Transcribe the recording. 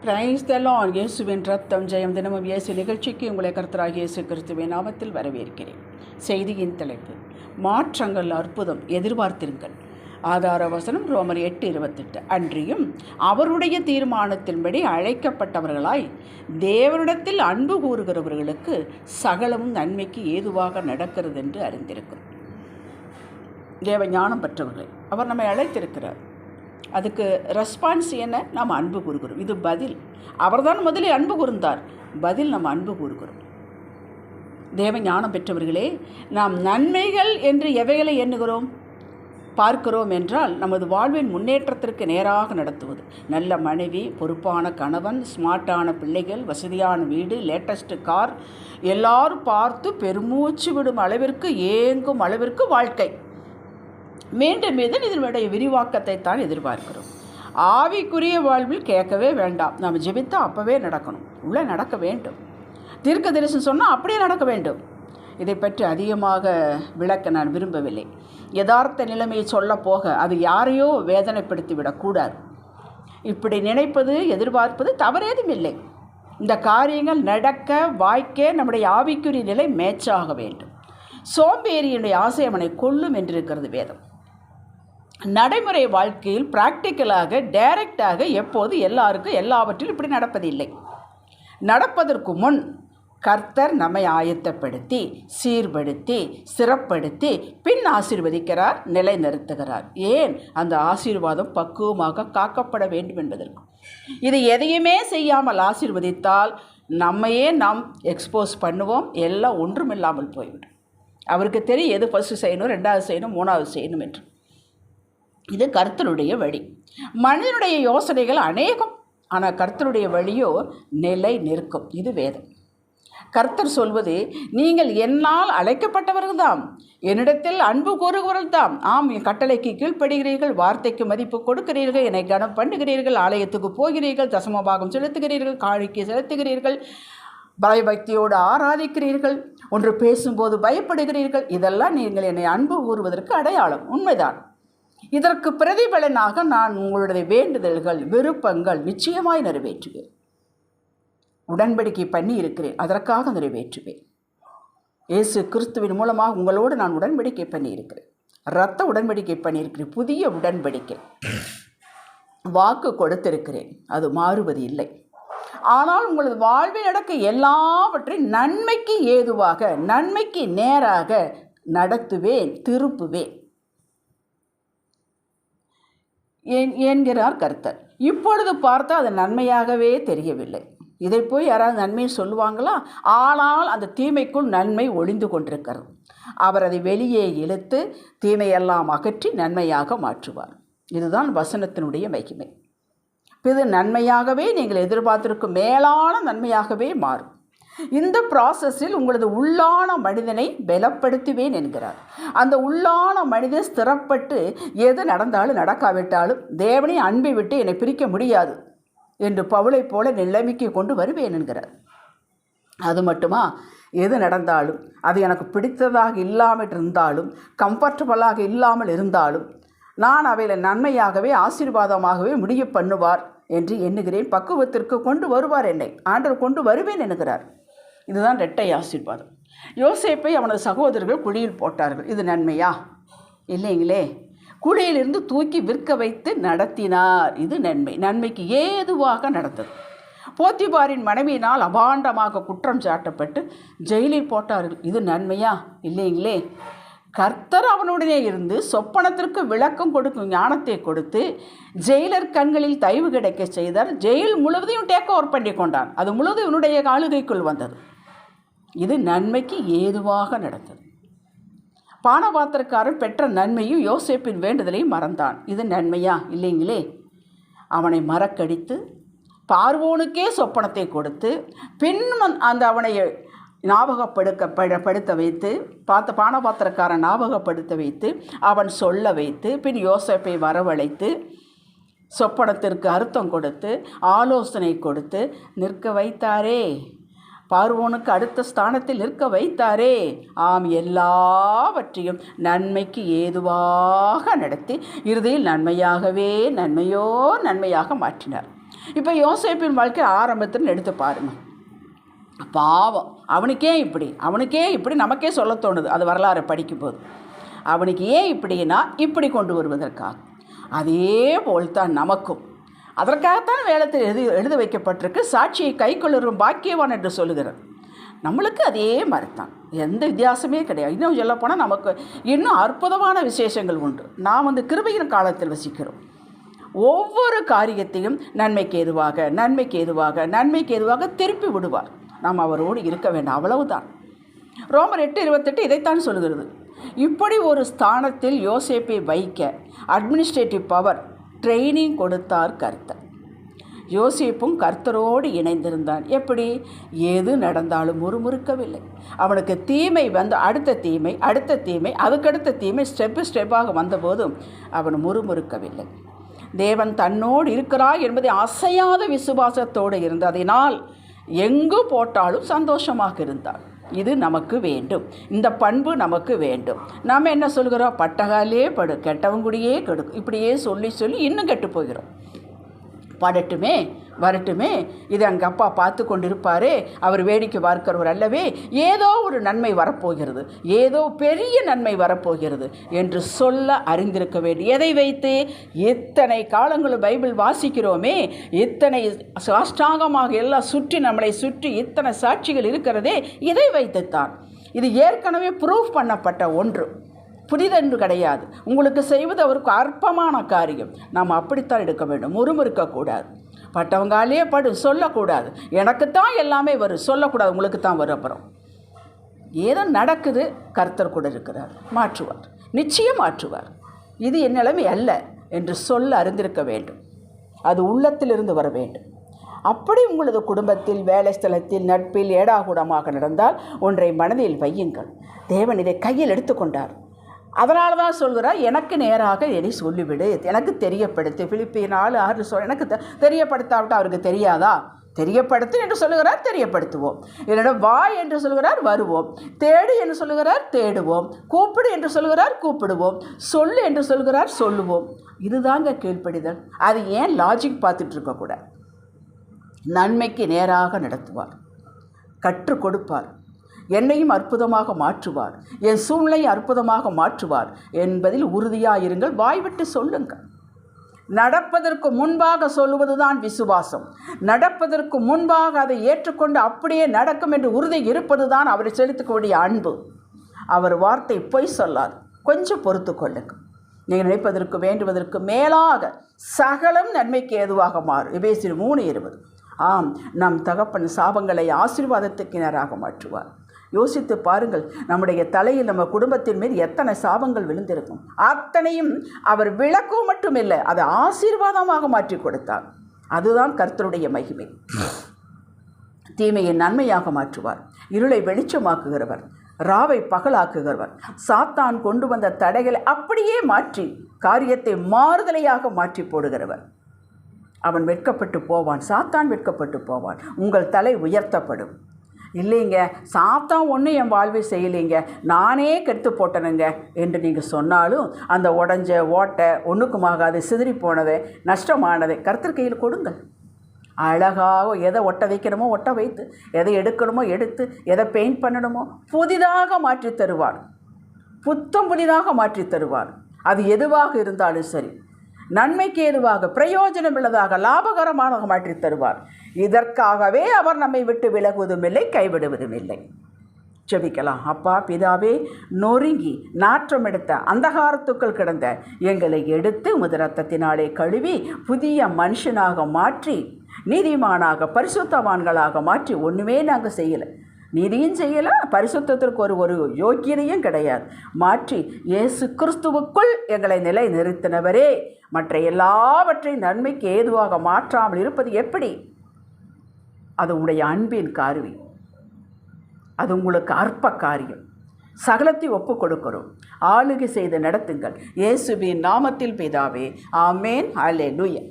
Price தலான் இயேசுவின் ரத்தம் ஜெயம் தினமும் இயேசு நிகழ்ச்சிக்கு உங்களை கருத்தராக இயேசு கிறிஸ்துவின் நாமத்தில் வரவேற்கிறேன். செய்தியின் தலைப்பு மாற்றங்கள் அற்புதம் எதிர்பார்த்திருங்கள். ஆதார வசனம் ரோமர் எட்டு இருபத்தெட்டு. அன்றியும் அவருடைய தீர்மானத்தின்படி அழைக்கப்பட்டவர்களாய் தேவனிடத்தில் அன்பு கூறுகிறவர்களுக்கு சகலமும் நன்மைக்கு ஏதுவாக நடக்கிறது என்று அறிந்திருக்கிறோம் தேவ ஞானம் பெற்றவர்களை அவர் நம்மை அழைத்திருக்கிறார். அதுக்கு ரெஸ்பான்ஸ் என்ன? நாம் அன்பு கூறுகிறோம். இது பதில். அவர்தான் முதலில் அன்பு கூர்ந்தார். பதில் நம்ம அன்பு கூறுகிறோம். தேவ ஞானம் பெற்றவர்களே நாம் நன்மைகள் என்று எவைகளை எண்ணுகிறோம்? பார்க்கிறோம் என்றால் நமது வாழ்வின் முன்னேற்றத்திற்கு நேராக நடத்துவது. நல்ல மனைவி பொறுப்பான கணவன் ஸ்மார்ட்டான பிள்ளைகள் வசதியான வீடு லேட்டஸ்ட்டு கார் எல்லாரும் பார்த்து பெருமூச்சு விடும் அளவிற்கு ஏங்கும் அளவிற்கு வாழ்க்கை. மீண்டும் மீண்டும் இதனுடைய விரிவாக்கத்தை தான் எதிர்பார்க்கிறோம். ஆவிக்குரிய வாழ்வில் கேட்கவே வேண்டாம். நாம் ஜெபித்தா அப்போவே நடக்கணும். உள்ளே நடக்க வேண்டும். தீர்க்க தரிசனம் சொன்னால் அப்படியே நடக்க வேண்டும். இதை பற்றி அதிகமாக விளக்க நான் விரும்பவில்லை. யதார்த்த நிலைமையை சொல்ல போக அது யாரையோ வேதனைப்படுத்தி விடக்கூடாது. இப்படி நினைப்பது எதிர்பார்ப்பது தவறேதும் இல்லை. இந்த காரியங்கள் நடக்க வாய்க்க நம்முடைய ஆவிக்குரிய நிலை மேட்சாக வேண்டும். சோம்பேறியினுடைய ஆசை அவனை கொல்லும் என்றிருக்கிறது வேதம். நடைமுறை வாழ்க்கையில் ப்ராக்டிக்கலாக டைரக்டாக எப்போது எல்லாருக்கும் எல்லாவற்றிலும் இப்படி நடப்பதில்லை. நடப்பதற்கு முன் கர்த்தர் நம்மை ஆயத்தப்படுத்தி சீர்படுத்தி சிறப்படுத்தி பின் ஆசீர்வதிக்கிறார் நிலைநிறுத்துகிறார். ஏன்? அந்த ஆசீர்வாதம் பக்குவமாக காக்கப்பட வேண்டும் என்பதற்கு. இது எதையுமே செய்யாமல் ஆசீர்வதித்தால் நம்மையே நாம் எக்ஸ்போஸ் பண்ணுவோம் எல்லாம் ஒன்றுமில்லாமல் போய்விடும். அவருக்கு தெரியும் எது ஃபஸ்ட்டு செய்யணும் ரெண்டாவது செய்யணும் மூணாவது செய்யணும் என்று. இது கர்த்தருடைய வழி. மனிதனுடைய யோசனைகள் அநேகம் ஆனால் கர்த்தருடைய வழியோ நிலை நிற்கும். இது வேதம். கர்த்தர் சொல்வது நீங்கள் என்னால் அழைக்கப்பட்டவர்கள் தாம். என்னிடத்தில் அன்பு கூறுகிறவர்கள் தாம். ஆம் என் கட்டளைக்கு கீழ்ப்படுகிறீர்கள் வார்த்தைக்கு மதிப்பு கொடுக்கிறீர்கள் என்னை கனம் பண்ணுகிறீர்கள் ஆலயத்துக்கு போகிறீர்கள் தசமபாகம் செலுத்துகிறீர்கள் காழிக்கு செலுத்துகிறீர்கள் பயபக்தியோடு ஆராதிக்கிறீர்கள் ஒன்று பேசும்போது பயப்படுகிறீர்கள் இதெல்லாம் நீங்கள் என்னை அன்பு கூறுவதற்கு அடையாளம். உண்மைதான். இதற்கு பிரதிபலனாக நான் உங்களுடைய வேண்டுதல்கள் விருப்பங்கள் நிச்சயமாய் நிறைவேற்றுவேன். உடன்படிக்கை பண்ணி இருக்கிறேன். அதற்காக நிறைவேற்றுவேன். இயேசு கிறிஸ்துவின் மூலமாக உங்களோடு நான் உடன்படிக்கை பண்ணி இருக்கிறேன் இரத்த உடன்படிக்கை பண்ணியிருக்கிறேன். புதிய உடன்படிக்கை. வாக்கு கொடுத்திருக்கிறேன். அது மாறுவது இல்லை. ஆனால் உங்களது வாழ்வில் நடக்க எல்லாவற்றையும் நன்மைக்கு ஏதுவாக நன்மைக்கு நேராக நடத்துவேன் திருப்புவேன். என்கிறார் கர்த்தர். இப்பொழுது பார்த்தா அது நன்மையாகவே தெரியவில்லை. இதை போய் யாராவது நன்மையை சொல்லுவாங்களா? ஆனால் அந்த தீமைக்குள் நன்மை ஒளிந்து கொண்டிருக்கிறது. அவர் அதை வெளியே இழுத்து தீமையெல்லாம் அகற்றி நன்மையாக மாற்றுவார். இதுதான் வசனத்தினுடைய மகிமை. இது நன்மையாகவே நீங்கள் எதிர்பார்த்திருக்கும் மேலான நன்மையாகவே மாறும். இந்த ப்ராசஸில் உங்களது உள்ளான மனிதனை பலப்படுத்துவேன் என்கிறார். அந்த உள்ளான மனிதன் ஸ்திரப்பட்டு எது நடந்தாலும் நடக்காவிட்டாலும் தேவனை அன்பை விட்டு என்னை பிரிக்க முடியாது என்று பவுளை போல நிலைமைக்கு கொண்டு வருவேன் என்கிறார். அது மட்டுமா? எது நடந்தாலும் அது எனக்கு பிடித்ததாக இல்லாமல் இருந்தாலும் கம்ஃபர்டபுளாக இல்லாமல் இருந்தாலும் நான் அவையில் நன்மையாகவே ஆசீர்வாதமாகவே முடிய பண்ணுவார் என்று எண்ணுகிறேன். பக்குவத்திற்கு கொண்டு வருவார் என்னை. ஆண்டவர் கொண்டு வருவேன் என்கிறார். இதுதான் ரெட்டை ஆசீர்வாதம். யோசேப்பை அவனது சகோதரர்கள் குழியில் போட்டார்கள். இது நன்மையா? இல்லைங்களே. குழியிலிருந்து தூக்கி விற்க வைத்து நடத்தினார். இது நன்மை. நன்மைக்கு ஏதுவாக நடந்தது. போத்திபாரின் மனைவியினால் அபாண்டமாக குற்றம் சாட்டப்பட்டு ஜெயிலில் போட்டார்கள். இது நன்மையா? இல்லைங்களே. கர்த்தர் அவனுடனே இருந்து சொப்பனத்திற்கு விளக்கம் கொடுக்கும் ஞானத்தை கொடுத்து ஜெயிலர் கண்களில் தயவு கிடைக்க செய்தார். ஜெயில் முழுவதையும் டேக் ஓவர் பண்ணி கொண்டான். அது முழுவதும் இவனுடைய ஆளுகைக்குள் வந்தது. இது நன்மைக்கு ஏதுவாக நடந்தது. பானபாத்திரக்காரன் பெற்ற நன்மையும் யோசேப்பின் வேண்டுதலையும் மறந்தான். இது நன்மையா? இல்லைங்களே. அவனை மறக்கடித்து பார்வோனுக்கே சொப்பனத்தை கொடுத்து பின் அந்த அவனை ஞாபகப்படுக்க படுத்த வைத்து பார்த்த பானபாத்திரக்காரன் ஞாபகப்படுத்த வைத்து அவன் சொல்ல வைத்து பின் யோசப்பை வரவழைத்து சொப்பனத்திற்கு அர்த்தம் கொடுத்து ஆலோசனை கொடுத்து நிற்க வைத்தாரே. பார்வோனுக்கு அடுத்த ஸ்தானத்தில் நிற்க வைத்தாரே. ஆம் எல்லாவற்றையும் நன்மைக்கு ஏதுவாக நடத்தி இறுதியில் நன்மையாகவே நன்மையோ நன்மையாக மாற்றினார். இப்போ யோசேப்பின் வாழ்க்கை ஆரம்பத்தில் எடுத்து பாருங்கள் பாவம் அவனுக்கே இப்படி அவனுக்கே இப்படி நமக்கே சொல்ல தோணுது அது வரலாறு படிக்கும்போது. அவனுக்கு ஏன் இப்படின்னா இப்படி கொண்டு வருவதற்காக. அதே போல்தான் நமக்கும். அதற்காகத்தான் வேலத்தில் எழுதி எழுத வைக்கப்பட்டிருக்கு சாட்சியை கை கொள்ளும் பாக்கியவான் என்று சொல்லுகிறது. நம்மளுக்கு அதே மாதிரி தான் எந்த வித்தியாசமே கிடையாது. இன்னும் சொல்லப்போனால் நமக்கு இன்னும் அற்புதமான விசேஷங்கள் உண்டு. நாம் வந்து கிருபையின் காலத்தில் வசிக்கிறோம். ஒவ்வொரு காரியத்தையும் நன்மைக்கு எதுவாக நன்மைக்கு எதுவாக நன்மைக்கு எதுவாக திருப்பி விடுவார். நாம் அவரோடு இருக்க வேண்டாம். அவ்வளவுதான். ரோமர் எட்டு இருபத்தெட்டு இதைத்தான் சொல்கிறது இப்படி ஒரு ஸ்தானத்தில் யோசேப்பை வைக்க அட்மினிஸ்ட்ரேட்டிவ் பவர் ட்ரைனிங் கொடுத்தார் கர்த்தர். யோசிப்பும் கர்த்தரோடு இணைந்திருந்தான். எப்படி? எது நடந்தாலும் முறுமுறுக்கவில்லை. அவனுக்கு தீமை வந்து அடுத்த தீமை அடுத்த தீமை அதுக்கடுத்த தீமை ஸ்டெப்பு ஸ்டெப்பாக வந்தபோதும் அவன் முறுமுறுக்கவில்லை. தேவன் தன்னோடு இருக்கிறார் என்பதை அசையாத விசுவாசத்தோடு இருந்ததினால் எங்கு போட்டாலும் சந்தோஷமாக இருந்தாள் இது நமக்கு வேண்டும். இந்த பண்பு நமக்கு வேண்டும். நாம் என்ன சொல்கிறோம் பட்டகாலே படு கெட்டவங்குடியே கெடுக்கும் இப்படியே சொல்லி சொல்லி இன்னும் கெட்டு போகிறோம். படட்டுமே வரட்டுமே. இது எங்கள் அப்பா பார்த்து கொண்டிருப்பாரே அவர் வேடிக்கை பார்க்கிறவர் அல்லவே. ஏதோ ஒரு நன்மை வரப்போகிறது. ஏதோ பெரிய நன்மை வரப்போகிறது என்று சொல்ல அறிந்திருக்க வேண்டும். எதை வைத்து? இத்தனை காலங்களும் பைபிள் வாசிக்கிறோமே. இத்தனை சாஷ்டாங்கமாக எல்லாம் சுற்றி நம்மளை சுற்றி இத்தனை சாட்சிகள் இருக்கிறதே. இதை வைத்துத்தான். இது ஏற்கனவே ப்ரூஃப் பண்ணப்பட்ட ஒன்று. புதிதென்று கிடையாது. உங்களுக்கு செய்வது அவருக்கு அற்பமான காரியம். நாம் அப்படித்தான் எடுக்க வேண்டும். முறுமுறுக்கக்கூடாது பட்டவங்காலே படு சொல்லக்கூடாது. எனக்குத்தான் எல்லாமே வரும். சொல்லக்கூடாது. உங்களுக்கு தான் வரும் அப்புறம். ஏதோ நடக்குது கர்த்தர் கூட இருக்கிறார். மாற்றுவார். நிச்சயம் மாற்றுவார். இது என் நிலைமை அல்ல என்று சொல்ல அறிந்திருக்க வேண்டும். அது உள்ளத்திலிருந்து வர வேண்டும். அப்படி உங்களது குடும்பத்தில் வேலை ஸ்தலத்தில் நட்பில் ஏடாகூடமாக நடந்தால் ஒன்றை மனதில் வையுங்கள். தேவன் இதை கையில் எடுத்துக்கொண்டார். அதனால தான் சொல்கிறார் எனக்கு நேராக என்னை சொல்லிவிடு? எனக்கு தெரியப்படுத்து. பிலிப்பின் ஆள் ஆறு சொல் எனக்கு தெ- தெரியப்படுத்தாவிட்டால் அவருக்கு தெரியாதா? தெரியப்படுத்து என்று சொல்லுகிறார் தெரியப்படுத்துவோம். என்னிடம் வா என்று சொல்கிறார் வருவோம். தேடு என்று சொல்லுகிறார் தேடுவோம். கூப்பிடு என்று சொல்கிறார் கூப்பிடுவோம். சொல்லு என்று சொல்கிறார் சொல்லுவோம். இதுதாங்க கீழ்ப்படிதல். அது ஏன் லாஜிக் பார்த்துட்டு இருக்கக்கூடாது நன்மைக்கு நேராக நடத்துவார். கற்றுக் கொடுப்பார். என்னையும் அற்புதமாக மாற்றுவார். என் சூழ்நிலையை அற்புதமாக மாற்றுவார். என்பதில் உறுதியாயிருங்கள். வாய்விட்டு சொல்லுங்கள். நடப்பதற்கு முன்பாக சொல்லுவதுதான் விசுவாசம். நடப்பதற்கு முன்பாக அதை ஏற்றுக்கொண்டு அப்படியே நடக்கும் என்று உறுதி இருப்பதுதான் அவரை செலுத்தக்கூடிய அன்பு. அவர் வார்த்தை பொய் சொல்லாது. கொஞ்சம் பொறுத்து கொள்ளுங்கள். நீங்கள் நினைப்பதற்கு வேண்டுவதற்கு மேலாக சகலம் நன்மைக்கு ஏதுவாக மாறும். எபேசியர் மூணு இருபது. ஆம் நம் தகப்பன் சாபங்களை ஆசீர்வாதத்துக்கு நேராக மாற்றுவார். யோசித்து பாருங்கள் நம்முடைய தலையில் நம்ம குடும்பத்தின் மீது எத்தனை சாபங்கள் விழுந்திருக்கும். அத்தனையும் அவர் விளக்கம் மட்டுமில்லை அதை ஆசீர்வாதமாக மாற்றி கொடுத்தார். அதுதான் கர்த்தருடைய மகிமை. தீமையை நன்மையாக மாற்றுவார் இருளை வெளிச்சமாக்குகிறவர் ராவை பகலாக்குகிறவர் சாத்தான் கொண்டு வந்த தடைகளை அப்படியே மாற்றி காரியத்தை மாறுதலையாக மாற்றி போடுகிறவர். அவன் வெட்கப்பட்டு போவான் சாத்தான் வெட்கப்பட்டு போவான் உங்கள் தலை உயர்த்தப்படும். இல்லைங்க சாத்தான் ஒன்றும் என் வாழ்வை செய்யலைங்க. நானே கெடுத்து போட்டனுங்க. என்று நீங்கள் சொன்னாலும் அந்த உடஞ்ச ஓட்டை ஒன்றுக்குமாகாது சிதறி போனதை நஷ்டமானதை. கர்த்தர் கையில் கொடுங்கள் அழகாக எதை ஒட்ட வைக்கணுமோ ஒட்ட வைத்து எதை எடுக்கணுமோ எடுத்து எதை பெயிண்ட் பண்ணணுமோ புதிதாக மாற்றி தருவார். புத்தம் புதிதாக மாற்றி தருவார். அது எதுவாக இருந்தாலும் சரி. நன்மைக்கு ஏதுவாக பிரயோஜனம் உள்ளதாக லாபகரமாக மாற்றி தருவார். இதற்காகவே அவர் நம்மை விட்டு விலகுவதும் இல்லை கைவிடுவதும் இல்லை ஜெபிக்கலாம். அப்பா பிதாவே நொறுங்கி நாற்றம் எடுத்த அந்தகாரத்துக்குள் கிடந்த எங்களை எடுத்து உமது ரத்தத்தினாலே கழுவி புதிய மனுஷனாக மாற்றி நீதிமானாக பரிசுத்தவான்களாக மாற்றி ஒன்றுமே நாங்கள் செய்யலை. நீதியும் செய்யலை பரிசுத்தத்திற்கு ஒரு ஒரு யோக்கியதையும் கிடையாது. மாற்றி இயேசு கிறிஸ்துவுக்குள் எங்களை நிலை நிறுத்தினவரே மற்ற எல்லாவற்றையும் நன்மைக்கு ஏதுவாக மாற்றாமல் இருப்பது எப்படி? அது உங்களுடைய அன்பின் காருவி அது உங்களுக்கு அற்ப காரியம். சகலத்தை ஒப்பு கொடுக்கிறோம். ஆளுகை செய்து நடத்துங்கள். இயேசுவின் நாமத்தில் பிதாவே. ஆமேன். அல்லேலூயா